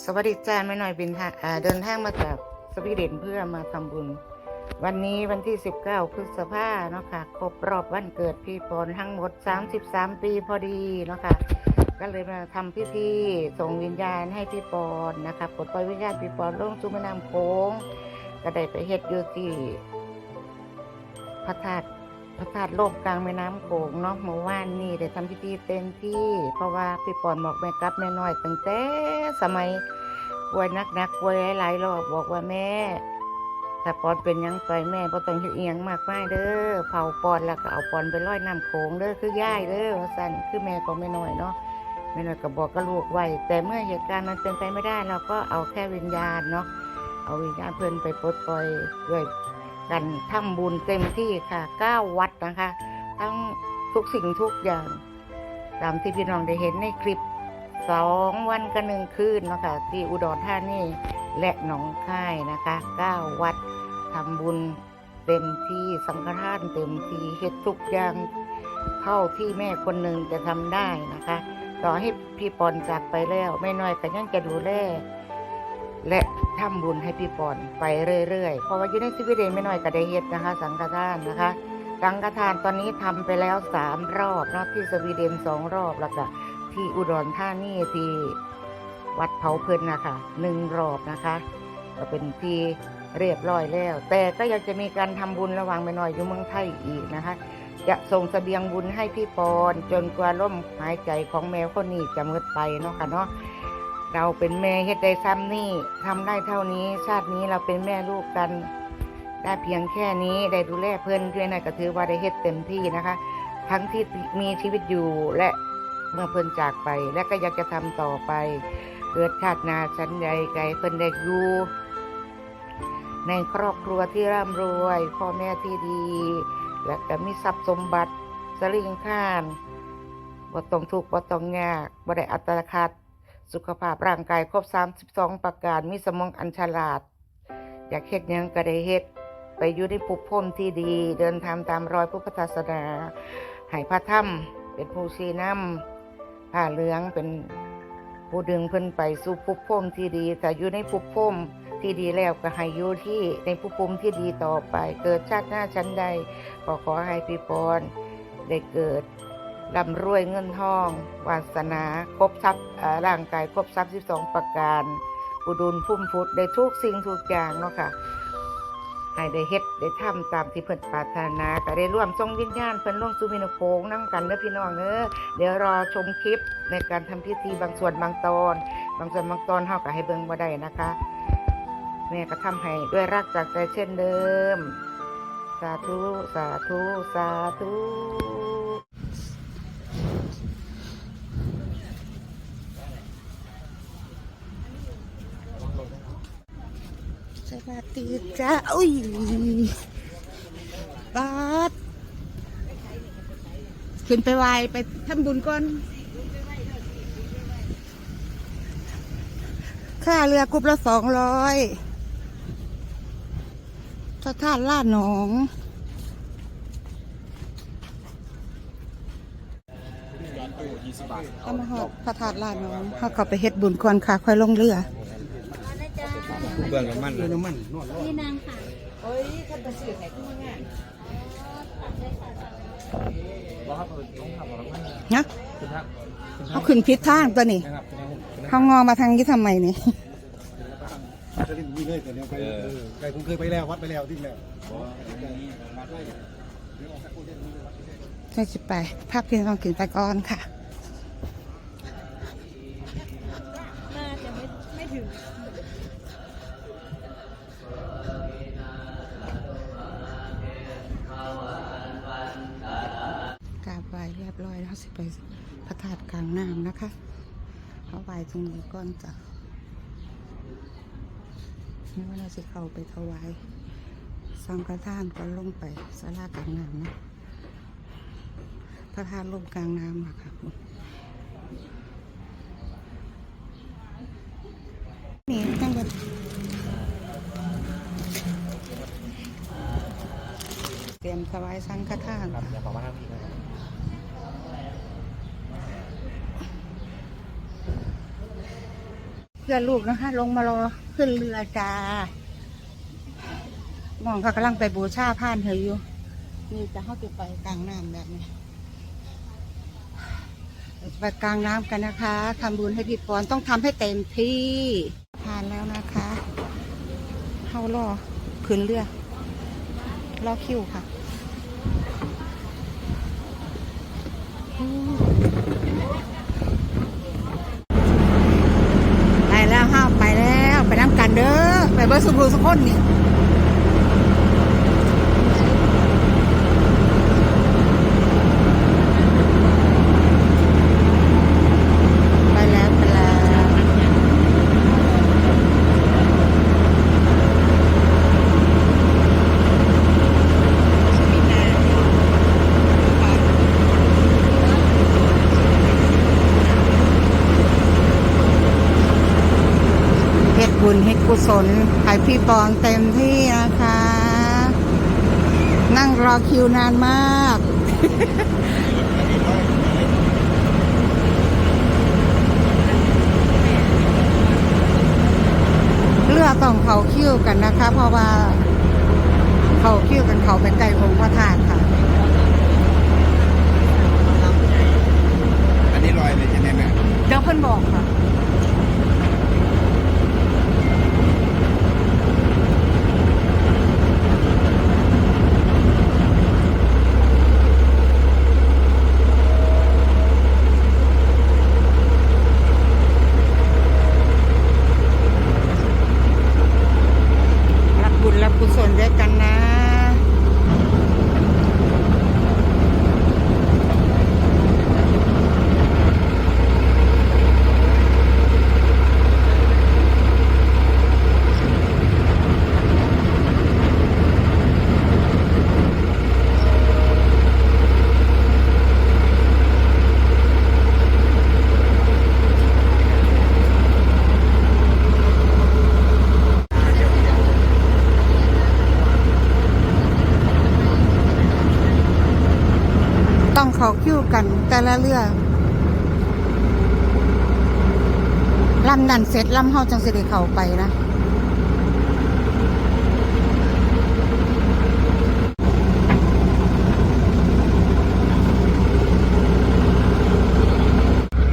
สวัสดีจ้าไม่หน่อยบินทางเดินทางมาจากสวีเดนเพื่อมาทำบุญ วันนี้วันที่ 19พฤษภาเนาะค่ะ ครบรอบวันเกิดพี่ปอนทั้งหมด 33 ปีพอดีเนาะค่ะ ก็เลยมาทำพิธีส่งวิญญาณให้พี่ปอนนะคะปลดปล่อยวิญญาณพี่ปอนลงสู่แม่น้ำโขงก็ได้ไปเฮ็ดอยู่ที่พระธาตุ พระธาตุโลกกลางแม่น้ำโขงเนาะเมื่อวานนี่ได้ทำพิธีเต็มที่ เพราะว่าพี่ปอนบอกแม่กลับแม่น้อยตั้งแต่สมัยป่วยนักๆป่วยหลายรอบบอกว่าแม่ถ้าปอนเป็นยังไปแม่บ่ต้องเอียงมากมายเด้อเผาปอนแล้วก็เอาปอนไปลอยน้ำโขงเด้อคือย่ายเด้อว่าซั่นคือแม่ของแม่น้อยเนาะแม่น้อยก็บอกกับลูกไว้แต่เมื่อเหตุการณ์มันเป็นไปไม่ได้ เราก็เอาแค่วิญญาณเนาะเอาวิญญาณเพิ่อนไปปลดปล่อยด้วย กันทำบุญเต็มที่ค่ะเก้าวัดนะคะ ทั้งทุกสิ่งทุกอย่าง ตามที่พี่น้องได้เห็นในคลิปสองวันกับหนึ่งคืนนะคะที่อุดรธานีและหนองคายนะคะเก้าวัดทำบุญเต็มที่สังฆทานเต็มที่เฮ็ดทุกอย่างเท่าที่แม่คนหนึ่งจะทำได้นะคะ ต่อให้พี่ปอนจากไปแล้วแม่น้อยก็ยังจะดูแลและ ทำบุญให้พี่ปอนไปเรื่อยๆ เพราะว่าอยู่ในสวีเดนแม่น้อยก็ได้เฮ็ดนะคะ สังฆทานนะคะ สังฆทานตอนนี้ทำไปแล้วสามรอบนาะที่สวีเดนสองรอบแล้วก็ที่อุดรธานีที่วัดเผาเพลินนะคะหนึ่งรอบนะคะ ก็เป็นที่เรียบร้อยแล้ว แต่ก็ยังจะมีการทำบุญระหว่างไปหน่อยอยู่เมืองไทยอีกนะคะ จะส่งเสบียงบุญให้พี่ปอนจนกว่าล่มหายใจของแมวคนนี้จะมืดไปเนาะค่ะเนาะ เราเป็นแม่เฮ็ดได้ซ้ำนี่ทำได้เท่านี้ ชาตินี้เราเป็นแม่ลูกกัน ได้เพียงแค่นี้ได้ดูแลเพื่อนด้วยนะก็ถือว่าได้เฮ็ดเต็มที่นะคะ ทั้งที่มีชีวิตอยู่และเมื่อเพิ่นจากไป และก็อยากจะทำต่อไปเกิดชาตินาชั้นใดไกลเพิ่นได้อยู่ในครอบครัวที่ร่ำรวย พ่อแม่ที่ดี และก็มีทรัพย์สมบัติสลิงข้านบ่ต้องทุกข์บ่ต้องยากบ่ได้อัตคัด สุขภาพร่างกายครบ 32 ประการมีสมองอันฉลาด อยากเฮ็ดยังก็ได้เฮ็ด ไปอยู่ในภพภูมิที่ดี เดินทางตามรอยพุทธศาสนาให้พระธรรมเป็นผู้ชี้นำผ้าเหลืองเป็นผู้ดึงเพิ่นไปสู่ภพภูมิที่ดีแต่อยู่ในภพภูมิที่ดีแล้วก็ให้อยู่ที่ในภพภูมิที่ดีต่อไป เกิดชาติหน้าชั้นใดก็ขอให้พี่ปอนได้เกิด ร่ำรวยเงินทอง วาสนา ครบทรัพย์ร่างกายครบทรัพย์ 12 ประการ อุดมพุ่มพุทธได้ทุกสิ่งทุกอย่างเนาะค่ะให้ได้เฮ็ดได้ทำตามที่เพิ่นปรารถนาก็ได้ร่วมทรงวิญญาณเพิ่นลงสู่มินโคงนํกันเด้อพี่น้องเด้อเดี๋ยวรอชมคลิปในการทำพิธีบางส่วนบางตอน บางส่วนบางตอนเฮาก็ให้เบิ่งบ่ได้นะคะแม่ก็ทำให้ด้วยรักจากใจเช่นเดิม สาธุ สาธุ สาธุ สวัสดีจ้าอุ้ยบาสขึ้นไปไหวไปทำบุญก่อนค่าเรือกรุบละสองร้อยพระธาตุล่าดหนองเอามาหอดพระธาตุล่าดหนองเขาก็ไปเฮ็ดบุญก่อนค่ะ ค่อยลงเรือ เบื้องน้ำมันน้ำมันนี่นางค่ะเฮ้ยคันตะสื่อไหนขึ้นมาง่ายนะเขาขึ้นพิษทางตัวนี้เขางอมาทางนี้ทำไมนี่จะได้มีเลยแต่เนี้ยไปไกลผมเคยไปแล้ววัดไปแล้วที่แล้วใช่จะไปภาพเพียงต้องกินไปก่อนค่ะน่าจะไม่ไม่ถึง เรียบร้อยแล้วสิไปพระธาตุกลางน้ำนะคะเขาไหว้ตรงนี้ก่อนจ้ะนี่ว่าเราจะเข้าไปถวายสังฆทานก็ลงไปสลากลางน้ำนะพระธาตุลงกลางน้ำอะคะนี่ตั้งแต่เตรียมถวายสังฆทานครับอย่าบอกว่าทางพี่นะครับ เพื่อนลูกนะคะ ลงมารอขึ้นเรือจ้าน้องเขากำลังไปบูชาผ่านเธออยู่ นี่จะเข้าไปกลางน้ำแบบนี้ไปกลางน้ำกันนะคะทำบุญให้พี่พรต้องทำให้เต็มที่ผ่านแล้วนะคะเข้ารอขึ้นเรือรอคิวค่ะ ไปแล้วห้าวไปแล้วไปน้ำกัน เด้อไปเบอร์สุรูสุขคนนี่ไปแล้วไปแล้วเฮ็ดบุญเฮ็ด กุศลให้พี่ปองเต็มที่นะคะ นั่งรอคิวนานมาก เลือต้องเขาคิ้วกันนะคะ เพราะว่า เขาคิ้วกันเขาเป็นไก่องพระธาตุค่ะ อันนี้ลอยเลยใช่ไหมแม่ เดี๋ยวเพิ่นบอกค่ะ รับบุญรับกุศลด้วยกันนะ ต้องเขาคิ้วกัน แต่ละเรือลำนั่นเสร็จลำเฮาจังสิได้เข้าไปนะ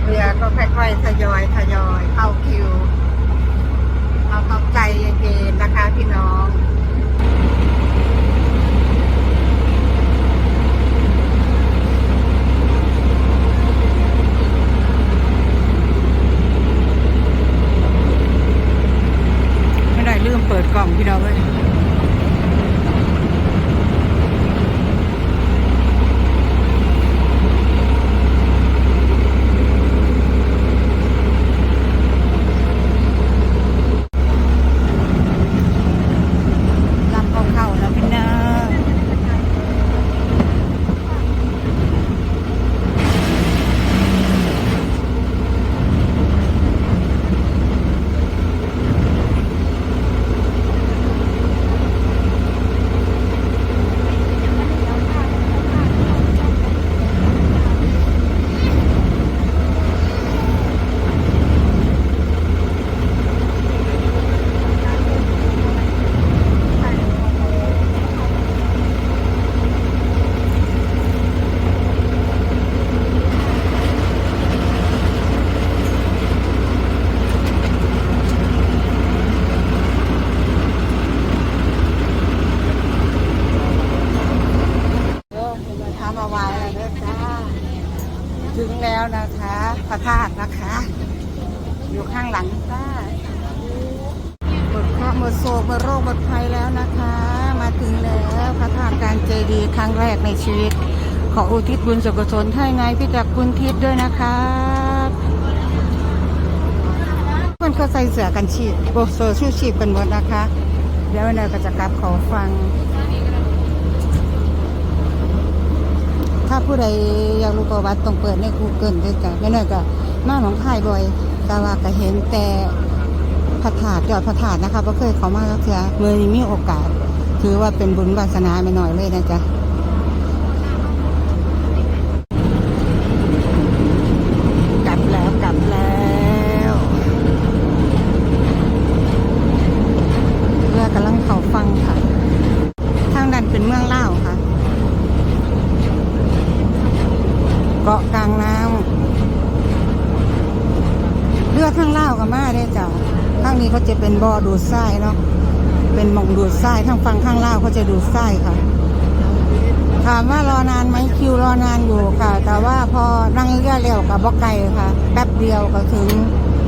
เรือก็ค่อยๆทยอยทยอยเข้าคิว เอาเข้าใจเย็นๆนะคะพี่น้อง ไม่ได้ลืมเปิดกล่องพี่น้องเลยลำเข้าๆแล้วพี่น้องทำเอาไว้แล้วเด้อจ้า ถึงแล้วนะคะ พระธาตุนะคะ อยู่ข้างหลังจ้าหมดเคราะห์หมดโศกหมดโรคหมดภัยแล้วนะคะ มาถึงแล้วพระธาตุการเจดีย์ครั้งแรกในชีวิต ขออุทิศบุญสุกุศลให้นายพิจักคุณทิพย์ด้วยนะคะเพื่อนเขาใส่เสื้อกันชีพโบเซอร์ชูชีพกันหมดนะคะ เดี๋ยวเราก็จะกลับขอฟังถ้าผู้ใดอยากรู้ประวัติต้องเปิดใน Google ด้วยจ้ะไม่น่อยก็มาหนองคายบ่อย แต่ว่าก็เห็นแต่พระธาตุยอดพระธาตุนะคะเพราะเคยเขามาแล้วเสียเมื่อนี้มีโอกาส ถือว่าเป็นบุญวาสนาไม่น้อยเลยนะจ๊ะ กลับแล้วกลับแล้ว ข้างล่าวกับมาได้จ้ะข้างนี้เขาจะเป็น บ่อดูดทรายเนาะเป็นมองดูดทรายทางฝั่งข้างล่างเขาจะดูดทรายค่ะ ถามว่ารอนานไหมคิวรอนานอยู่ค่ะ แต่ว่าพอนั่งเรือเร็วกับบ่ไก่ค่ะ แป๊บเดียวก็ถึง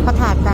พระธาตุก